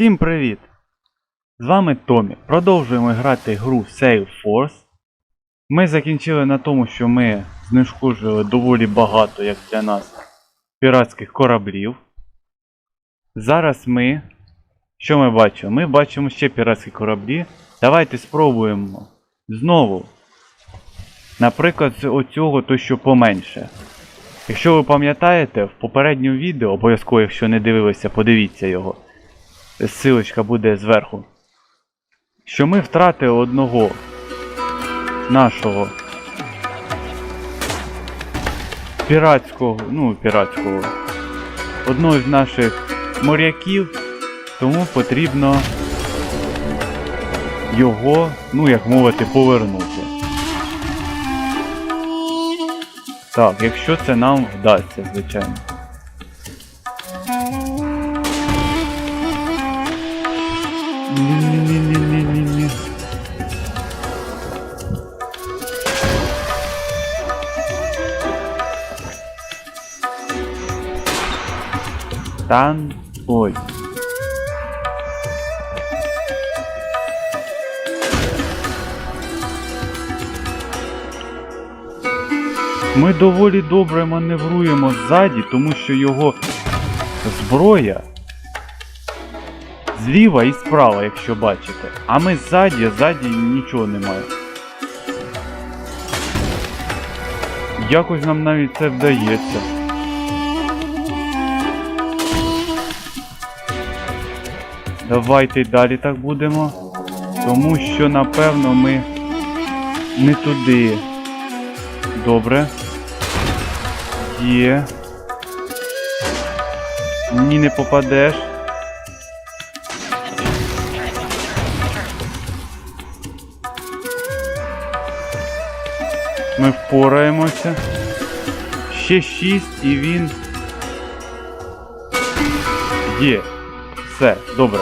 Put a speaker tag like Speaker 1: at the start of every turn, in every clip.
Speaker 1: Всім привіт! З вами Томі. Продовжуємо грати гру Save Force. Ми закінчили на тому, що ми знешкоджили доволі багато, як для нас, піратських кораблів. Зараз ми. Що ми бачимо? Ми бачимо ще піратські кораблі. Давайте спробуємо знову. Наприклад, з оцього то, що поменше. Якщо ви пам'ятаєте, в попередньому відео, обов'язково, якщо не дивилися, подивіться його. Силочка буде зверху. Що ми втратили одного нашого піратського, ну, піратського, одного з наших моряків, тому потрібно його, ну як мовити, повернути. Так, якщо це нам вдасться, звичайно. Тан. Ой. Ми доволі добре маневруємо ззаді, тому що його зброя зліва і справа, якщо бачите. А ми ззаді, ззаді нічого немає. Якось нам навіть це вдається. Давайте й далі так будемо. Тому що напевно ми не туди. Добре. Є. Ні, не попадеш. Ми впораємося. Ще 6 і він. Є. Все, добре.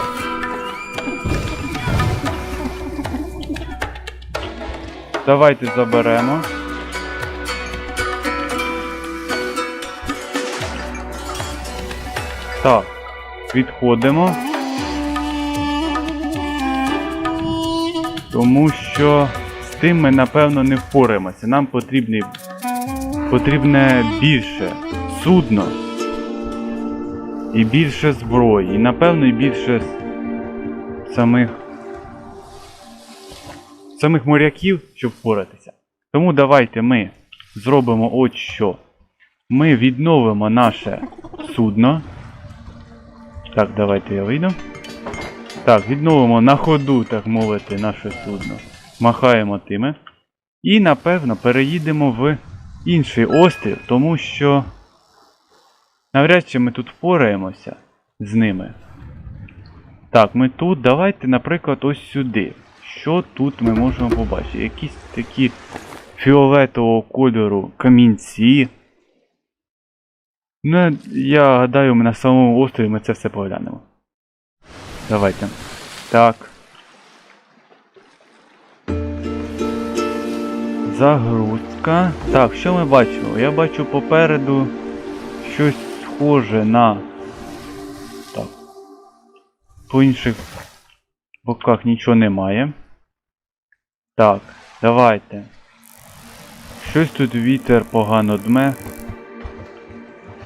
Speaker 1: Давайте заберемо. Так, відходимо. Тому що з тим ми напевно не впораємося. Нам потрібні, потрібне більше судно і більше зброї. І напевно і більше самих самих моряків, щоб впоратися. Тому давайте ми зробимо от що. Ми відновимо наше судно. Так, давайте я вийду. Так, відновимо на ходу, так мовити, наше судно. Махаємо тими. І напевно переїдемо в інший острів, тому що навряд чи ми тут впораємося з ними. Так, ми тут. Давайте, наприклад, ось сюди. Що тут ми можемо побачити? Якісь такі фіолетового кольору камінці. Ну, я гадаю, ми на самому острові ми це все поглянемо. Давайте. Так. Загрузка. Так, що ми бачимо? Я бачу попереду щось схоже на. Так. По інших боках нічого немає. Так, давайте. Щось тут вітер погано дме.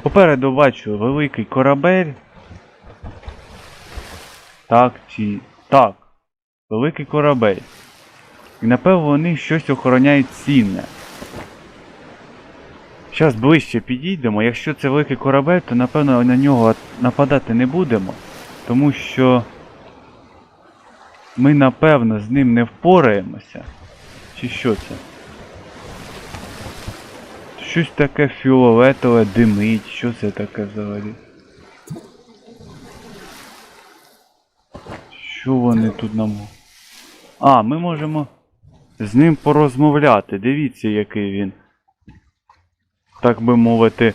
Speaker 1: Попереду бачу великий корабель. Так чи. Так. Великий корабель. І напевно вони щось охороняють цінне. Зараз ближче підійдемо. Якщо це великий корабель, то напевно на нього нападати не будемо. Тому що ми напевно з ним не впораємося. Чи що це? Щось таке фіолетове димить, що це таке взагалі? Що вони тут нам. А, ми можемо з ним порозмовляти. Дивіться, який він. Так би мовити,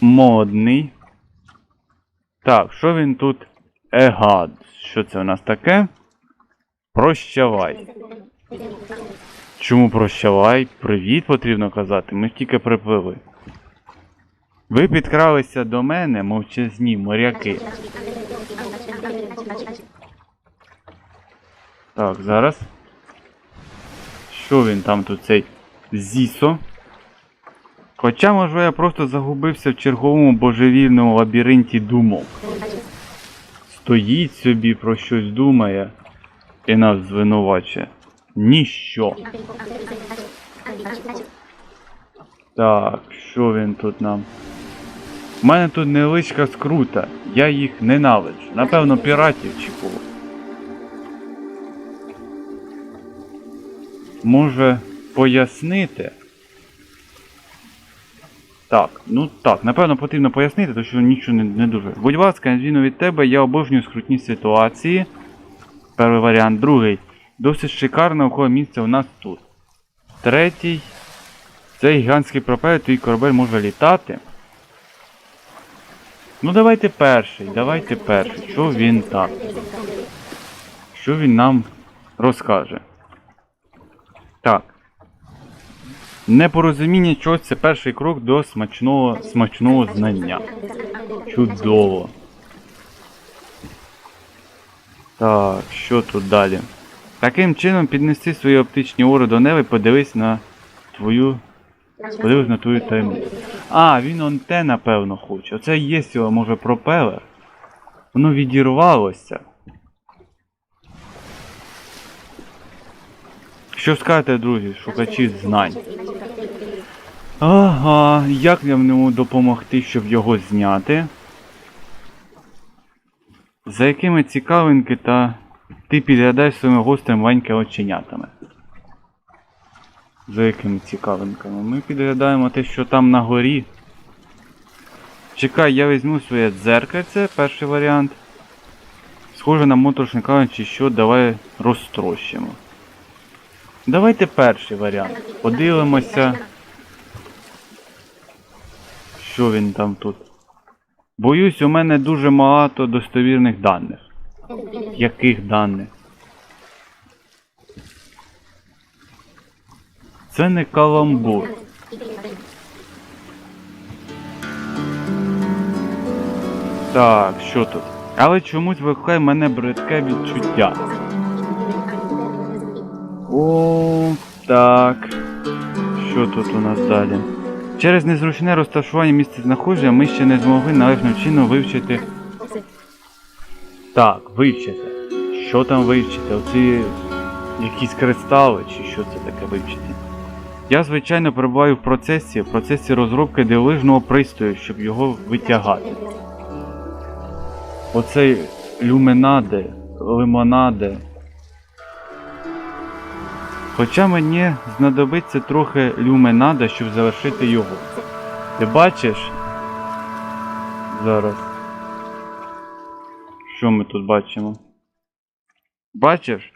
Speaker 1: модний. Так, що він тут? Егад. Що це у нас таке? Прощавай. Чому прощавай? Привіт потрібно казати. Ми тільки припливли. Ви підкралися до мене, мовчазні моряки. Так, зараз. Що він там тут цей Зісо? Хоча, може, я просто загубився в черговому божевільному лабіринті думок. Стоїть собі про щось думає і нас звинувачує. Ніщо. Так, що він тут нам? У мене тут невеличка скрута, я їх ненавиджу. Напевно, піратів чи кого. Може пояснити? Так, ну так, напевно потрібно пояснити, тому що нічого не, не дуже. Будь ласка, відміну від тебе, я обожнюю скрутні ситуації. Перший варіант. Другий. Досить шикарне около місце у нас тут. Третій. Цей гігантський пропелер, твій корабель може літати. Ну давайте перший, давайте перший. Що він так? Що він нам розкаже? Так. Непорозуміння чогось це перший крок до смачного смачного знання. Чудово. Так, що тут далі? Таким чином піднести свої оптичні ори до неба і подивись на твою. Подивись на твою таємницю. А, він он те, напевно, хоче. Оце є його, може, пропелер. Воно відірвалося. Що скажете, друзі, шукачі знань? Ага, як нам йому допомогти, щоб його зняти? За якими цікавинки та ти підглядаєш своїми гострими маленькими оченятами? За якими цікавинками? Ми підглядаємо те, що там на горі. Чекай, я візьму своє дзеркальце, перший варіант. Схоже на моторошний камінь чи що, давай розтрощимо. Давайте перший варіант. Подивимося. Що він там тут? Боюсь, у мене дуже багато достовірних даних. Яких даних? Це не каламбур. Так, що тут? Але чомусь викликає мене бридке відчуття. О, так. Що тут у нас далі? Через незручне розташування місця знаходження ми ще не змогли належним чином вивчити. Так, вивчити. Що там вивчити? Оці якісь кристали, чи що це таке вивчити? Я, звичайно, перебуваю в процесі, в процесі розробки дивовижного пристрою, щоб його витягати. Оцей люминаде, лимонаде. Хоча мені знадобиться трохи люминада, щоб завершити його. Ти бачиш? Зараз. Що ми тут бачимо? Бачиш?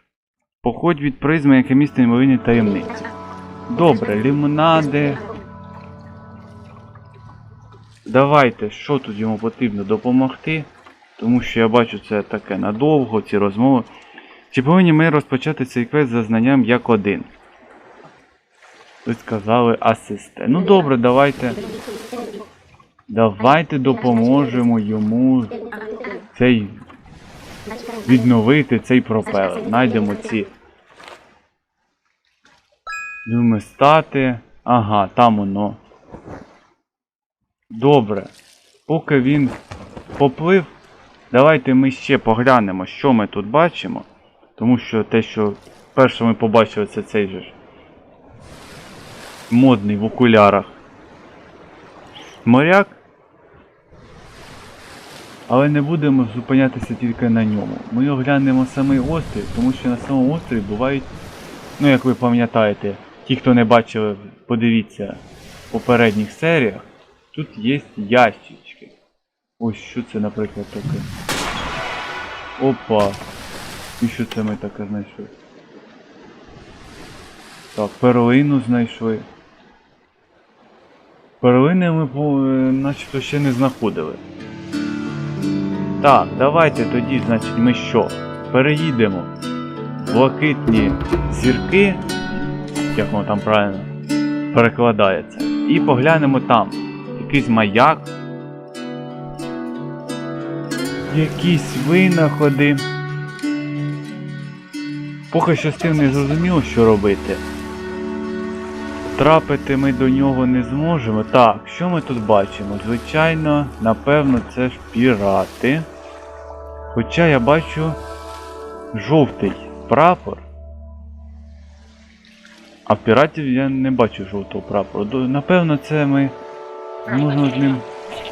Speaker 1: Походь від призми, яке містить неймовірні таємниці. Добре, лімонади. Давайте, що тут йому потрібно допомогти? Тому що я бачу це таке надовго, ці розмови. Чи повинні ми розпочати цей квест за знанням як один? Ви сказали асистент. Ну добре, давайте. Давайте допоможемо йому цей відновити цей пропелер. Найдемо ці люместати. Ага, там воно. Добре. Поки він поплив, давайте ми ще поглянемо, що ми тут бачимо. Тому що те, що перше ми побачили, це цей же ж модний в окулярах. Моряк. Але не будемо зупинятися тільки на ньому. Ми оглянемо самий острів, тому що на самому острові бувають, ну як ви пам'ятаєте, ті, хто не бачили, подивіться в попередніх серіях, тут є ящички. Ось що це, наприклад, таке. Опа. І що це ми таке знайшли? Так, перлину знайшли. Перлини ми е, начебто ще не знаходили. Так, давайте тоді, значить, ми що? Переїдемо. Блакитні зірки, як воно там правильно перекладається. І поглянемо там. Якийсь маяк. Якісь винаходи. Поки що з тим не зрозуміло, що робити. Трапити ми до нього не зможемо. Так, що ми тут бачимо? Звичайно, напевно, це ж пірати. Хоча я бачу жовтий прапор. А піратів я не бачу жовтого прапору. Напевно, це ми можемо з ним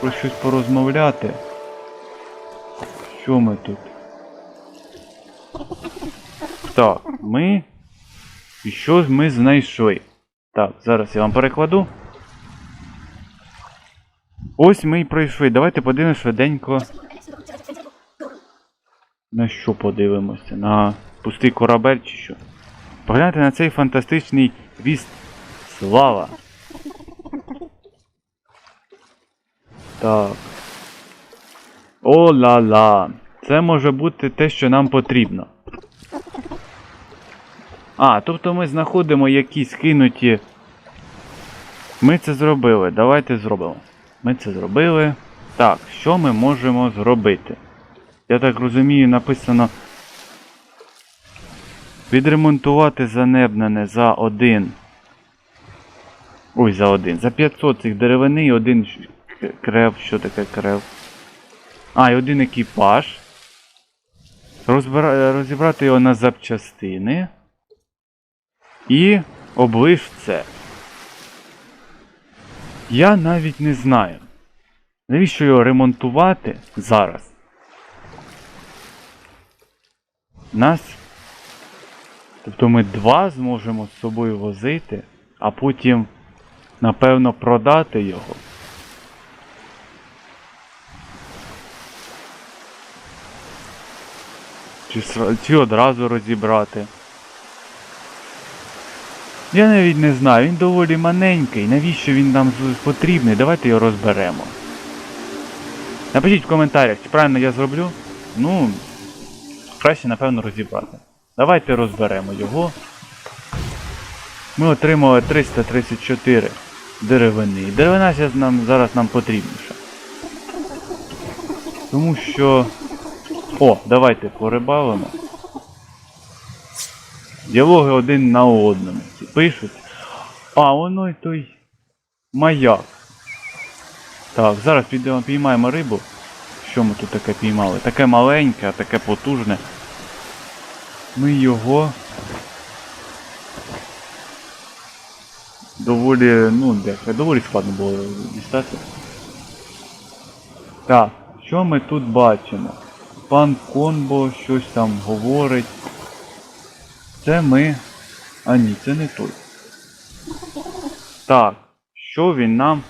Speaker 1: про щось порозмовляти. Що ми тут? Так, ми. І що ми знайшли? Так, зараз я вам перекладу. Ось ми і пройшли. Давайте подивимося швиденько. На що подивимося? На пустий корабель чи що? Погляньте на цей фантастичний віст. Слава! Так. О-ла-ла! Це може бути те, що нам потрібно. А, тобто ми знаходимо якісь кинуті. Ми це зробили. Давайте зробимо. Ми це зробили. Так, що ми можемо зробити? Я так розумію, написано. Відремонтувати занебнене за один. Ой, за один. За 500 цих деревини і один крев. Що таке крев? А, і один екіпаж. Розбира... Розібрати його на запчастини. І оближ це. Я навіть не знаю. Навіщо його ремонтувати зараз? Нас. Тобто ми два зможемо з собою возити, а потім, напевно, продати його. Чи, чи одразу розібрати. Я навіть не знаю, він доволі маленький. Навіщо він нам потрібний? Давайте його розберемо. Напишіть в коментарях, чи правильно я зроблю. Ну, краще, напевно, розібрати. Давайте розберемо його. Ми отримали 334 деревини. І Деревина нам, зараз нам потрібніша. Тому що. О, давайте порибалимо. Діалоги один на одному. Пишуть. А, воно й той маяк. Так, зараз підемо піймаємо рибу. Що ми тут таке піймали? Таке маленьке, а таке потужне. Ми його. Доволі, ну, де, доволі складно було дістати. Так, що ми тут бачимо? Пан Конбо щось там говорить. Це ми. А ні, це не той. Так, що він нам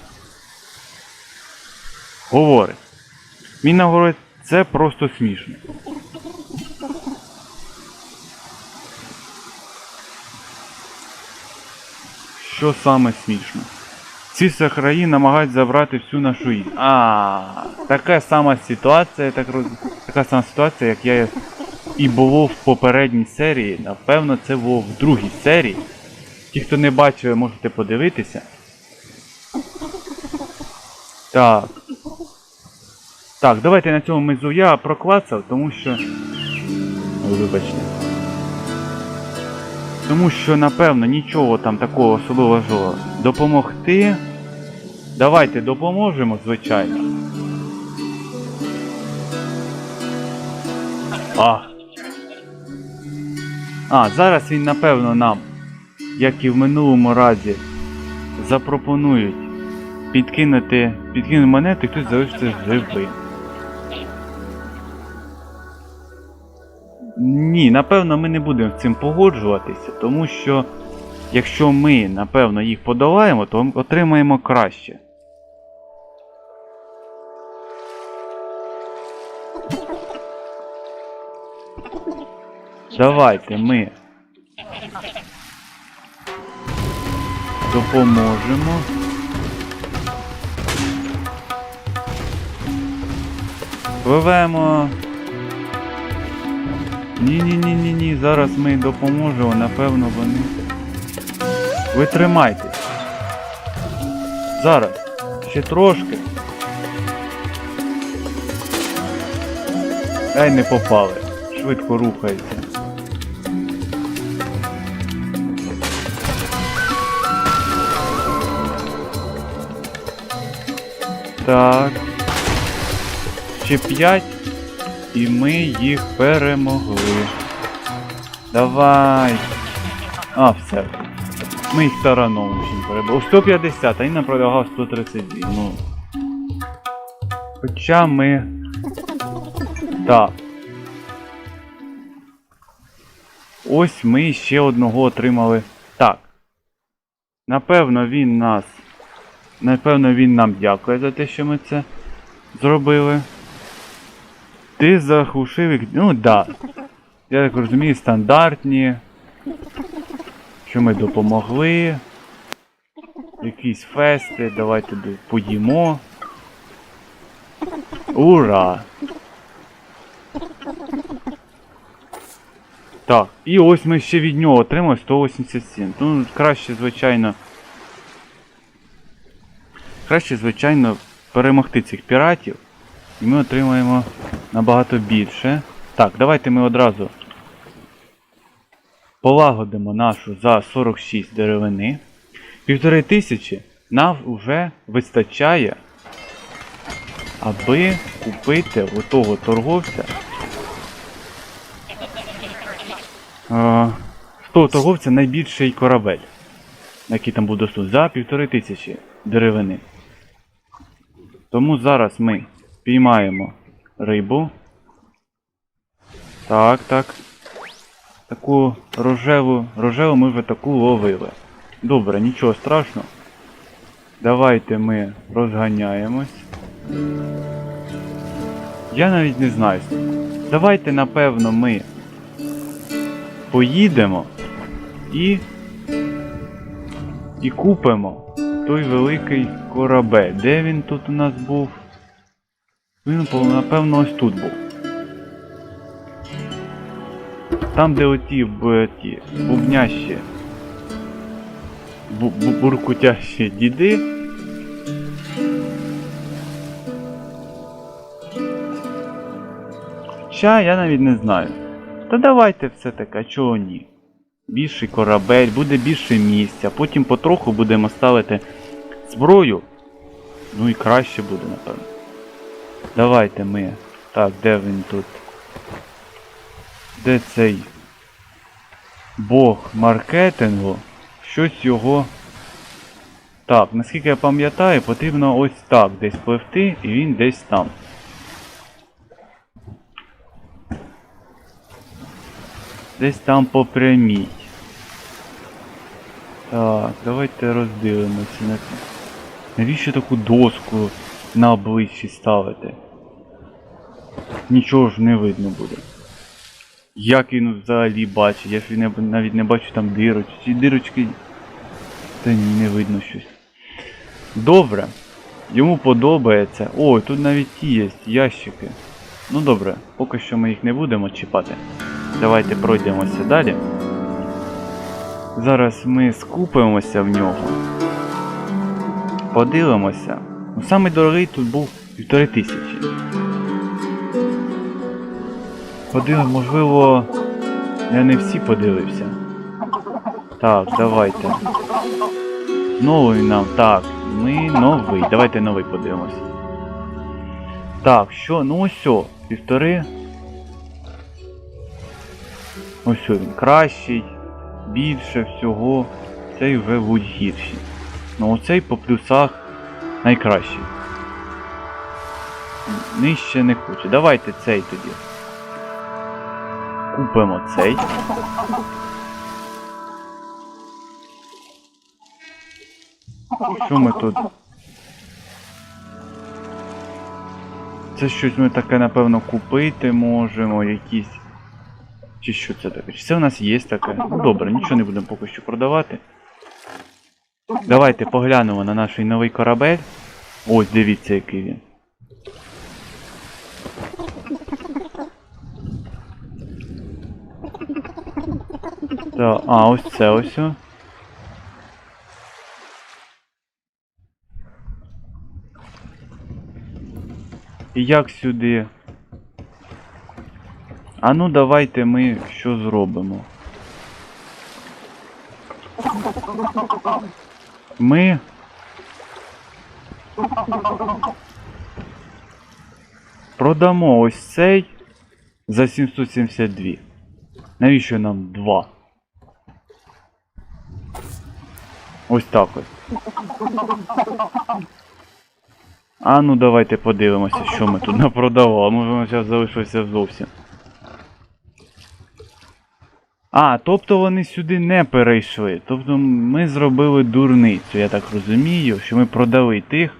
Speaker 1: говорить? Він нам говорить, це просто смішно. Що саме смішно? Ці сахраї намагаються забрати всю нашу їжу. А, така сама ситуація, так роз... така сама ситуація, як я і було в попередній серії. Напевно, це було в другій серії. Ті, хто не бачив, можете подивитися. Так. Так, давайте на цьому мизу я проклацав, тому що. Вибачте. Тому що, напевно, нічого там такого особливого допомогти. Давайте допоможемо, звичайно. А. А, зараз він, напевно, нам, як і в минулому разі, запропонують підкинути, підкинути монети, хтось залишиться живим. Ні, напевно, ми не будемо з цим погоджуватися, тому що якщо ми, напевно, їх подолаємо, то отримаємо краще. Давайте ми допоможемо. Пливемо. Ні-ні-ні-ні-ні, зараз ми допоможемо, напевно, вони. Ви тримайтесь. Зараз. Ще трошки. Ай, не попали. Швидко рухається. Так. Ще 5. І ми їх перемогли. Давай. А, все. Ми їх тараном всім перебили. 150, а він нам продавав 132. Ну. Хоча ми. Так. Ось ми ще одного отримали. Так. Напевно, він нас. Напевно, він нам дякує за те, що ми це зробили. Ти захушив їх. Ну да. Я так розумію, стандартні. Що ми допомогли. Якісь фести, давайте поїмо. Ура! Так, і ось ми ще від нього отримали 187. Ну, краще, звичайно. Краще, звичайно, перемогти цих піратів. І ми отримаємо набагато більше. Так, давайте ми одразу полагодимо нашу за 46 деревини. Півтори тисячі нам вже вистачає, аби купити у того торговця. В того торговця найбільший корабель, який там буде доступний, за півтори тисячі деревини. Тому зараз ми піймаємо рибу. Так, так. Таку рожеву, рожеву ми вже таку ловили. Добре, нічого страшного. Давайте ми розганяємось. Я навіть не знаю. Давайте, напевно, ми поїдемо і. І купимо той великий корабель. Де він тут у нас був? Він, напевно, ось тут був. Там, де оті ті бубнящі, бу, бу, буркутящі діди. Ща я навіть не знаю. Та давайте все таки, а чого ні? Більший корабель, буде більше місця, потім потроху будемо ставити зброю. Ну і краще буде, напевно. Давайте ми. Так, де він тут? Де цей Бог маркетингу? Щось його. Так, наскільки я пам'ятаю, потрібно ось так десь пливти, і він десь там. Десь там по прямій. Так, давайте роздивимося. Навіщо таку доску на обличчі ставити? Нічого ж не видно буде. Як він взагалі бачить? Я ж навіть не бачу там дирочки. Ці дирочки. Та ні, не видно щось. Добре. Йому подобається. Ой, тут навіть ті є ящики. Ну добре, поки що ми їх не будемо чіпати. Давайте пройдемося далі. Зараз ми скупимося в нього. Подивимося. Ну, самий дорогий тут був півтори тисячі. Подивимо, можливо, я не всі подивився. Так, давайте. Новий нам. Так, ми новий. Давайте новий подивимось. Так, що? Ну ось півтори. Ось він кращий, більше всього. Цей вже будь гірший. Ну оцей по плюсах найкращий. Нижче не хочу. Давайте цей тоді. Купимо цей. Що ми тут? Це щось ми таке, напевно, купити можемо, якісь. Чи що це таке? Чи це у нас є таке? Ну добре, нічого не будемо поки що продавати. Давайте поглянемо на наш новий корабель. Ось, дивіться, який він. Так, а, ось це ось. І як сюди? А ну давайте ми що зробимо. Ми продамо ось цей за 772. Навіщо нам два? Ось так ось. А ну давайте подивимося, що ми тут напродавали. Може воно зараз залишилося зовсім. А, тобто вони сюди не перейшли. Тобто ми зробили дурницю, я так розумію, що ми продали тих.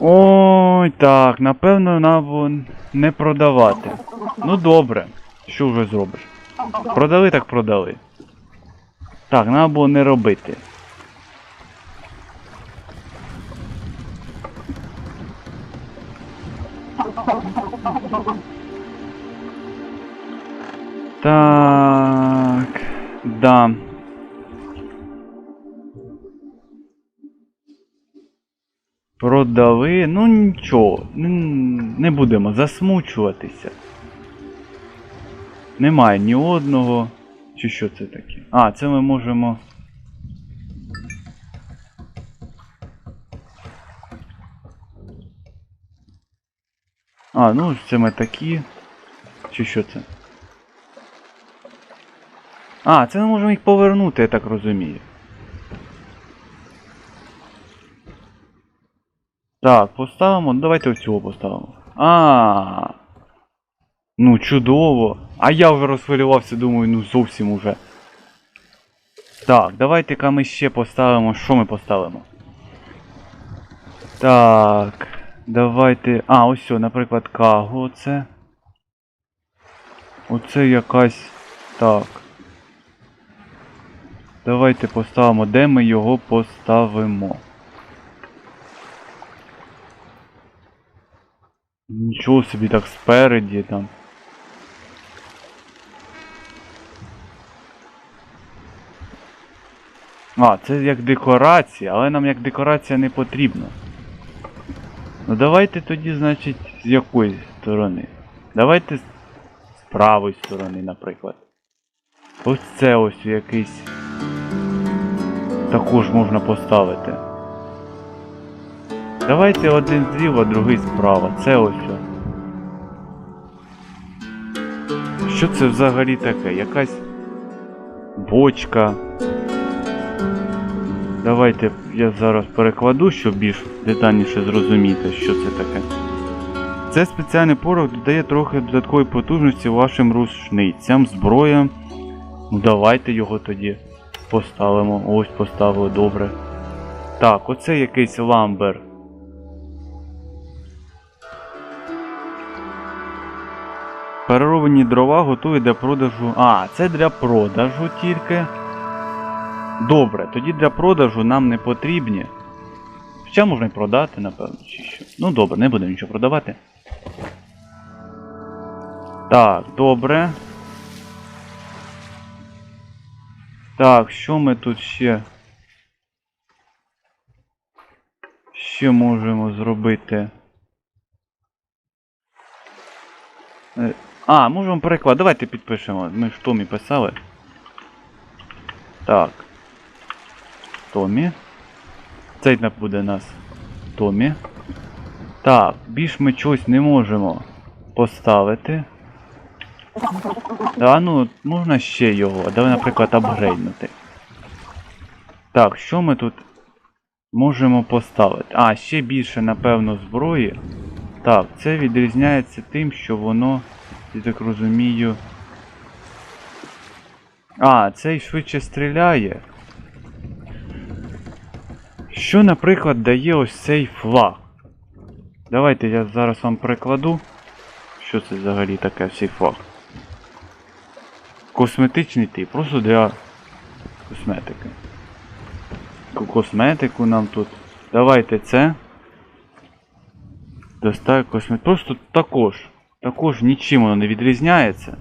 Speaker 1: Ой, так, напевно, нам не продавати. Ну добре, що вже зробиш? Продали, так продали. Так, треба було не робити. Так. Да. Продали. Ну нічого. Не будемо засмучуватися. Немає ні одного. Чи що це таке? А, це ми можемо. А, ну це ми такі. Чи що це? А, це ми можемо їх повернути, я так розумію. Так, поставимо. Ну, Давайте ось цього поставимо. А. Ну, чудово. А я вже розхвилювався, думаю, ну зовсім уже. Так, давайте-ка ми ще поставимо. Що ми поставимо? Так. Давайте. А, ось, о, наприклад, Кагу оце. Оце якась. Так. Давайте поставимо, де ми його поставимо. Нічого собі так спереді там. А, це як декорація, але нам як декорація не потрібно. Ну давайте тоді, значить, з якої сторони? Давайте з правої сторони, наприклад. Ось це ось якийсь. Також можна поставити. Давайте один зліва, другий справа. Це ось. Що це взагалі таке? Якась бочка. Давайте я зараз перекладу, щоб більш детальніше зрозуміти, що це таке. Це спеціальний порох додає трохи додаткової потужності вашим рушницям, зброям. Ну давайте його тоді поставимо. Ось поставили, добре. Так, оце якийсь ламбер. Перероблені дрова готові для продажу. А, це для продажу тільки. Добре, тоді для продажу нам не потрібні. Хоча можна й продати, напевно, чи що. Ну добре, не будемо нічого продавати. Так, добре. Так, що ми тут ще? Ще можемо зробити. Е, А, можемо переклад. Давайте підпишемо. Ми ж в Томі писали. Так. Томі. Цей не буде у нас Томі. Так, більш ми чогось не можемо поставити. А ну, можна ще його. Давай, наприклад, апгрейднути. Так, що ми тут можемо поставити? А, ще більше, напевно, зброї. Так, це відрізняється тим, що воно, я так розумію. А, цей швидше стріляє. Що, наприклад, дає ось цей флаг? Давайте я зараз вам перекладу. Що це взагалі таке цей флаг? Косметичний тип, просто для косметики. Ку- Косметику нам тут. Давайте це. Достай космет. Просто також. Також нічим воно не відрізняється.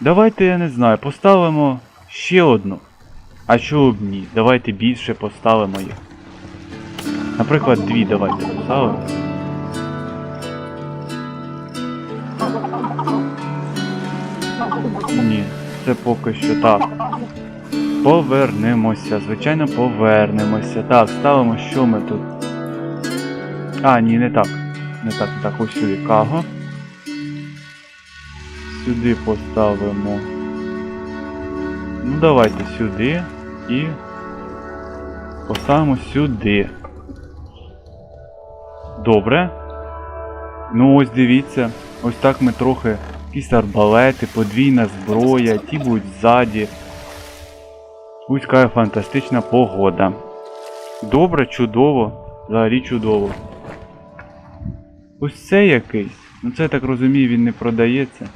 Speaker 1: Давайте, я не знаю, поставимо ще одну. А чого б ні? Давайте більше поставимо їх. Наприклад, дві давайте поставимо. Ні, це поки що так. Повернемося, звичайно, повернемося. Так, ставимо, що ми тут. А, ні, не так. Не так, не так, ось сюди каго. Сюди поставимо. Ну давайте сюди і поставимо сюди. Добре. Ну ось дивіться, ось так ми трохи якісь арбалети, подвійна зброя, ті будуть ззаді. Ось така фантастична погода. Добре, чудово, взагалі чудово. Ось це якийсь. Ну це я так розумію, він не продається.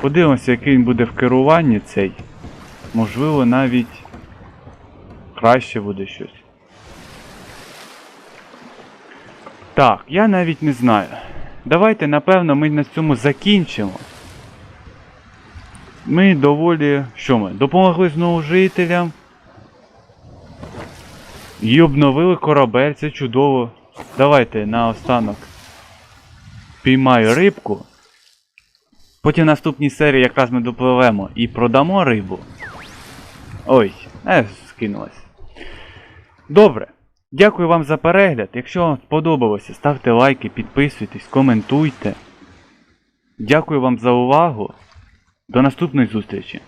Speaker 1: Подивимося, який він буде в керуванні цей. Можливо, навіть краще буде щось. Так, я навіть не знаю. Давайте, напевно, ми на цьому закінчимо. Ми доволі. Що ми? Допомогли знову жителям. І обновили корабель, це чудово. Давайте наостанок піймаю рибку. Потім в наступній серії якраз ми допливемо і продамо рибу. Ой, е, скинулась. Добре. Дякую вам за перегляд. Якщо вам сподобалося, ставте лайки, підписуйтесь, коментуйте. Дякую вам за увагу. До наступної зустрічі!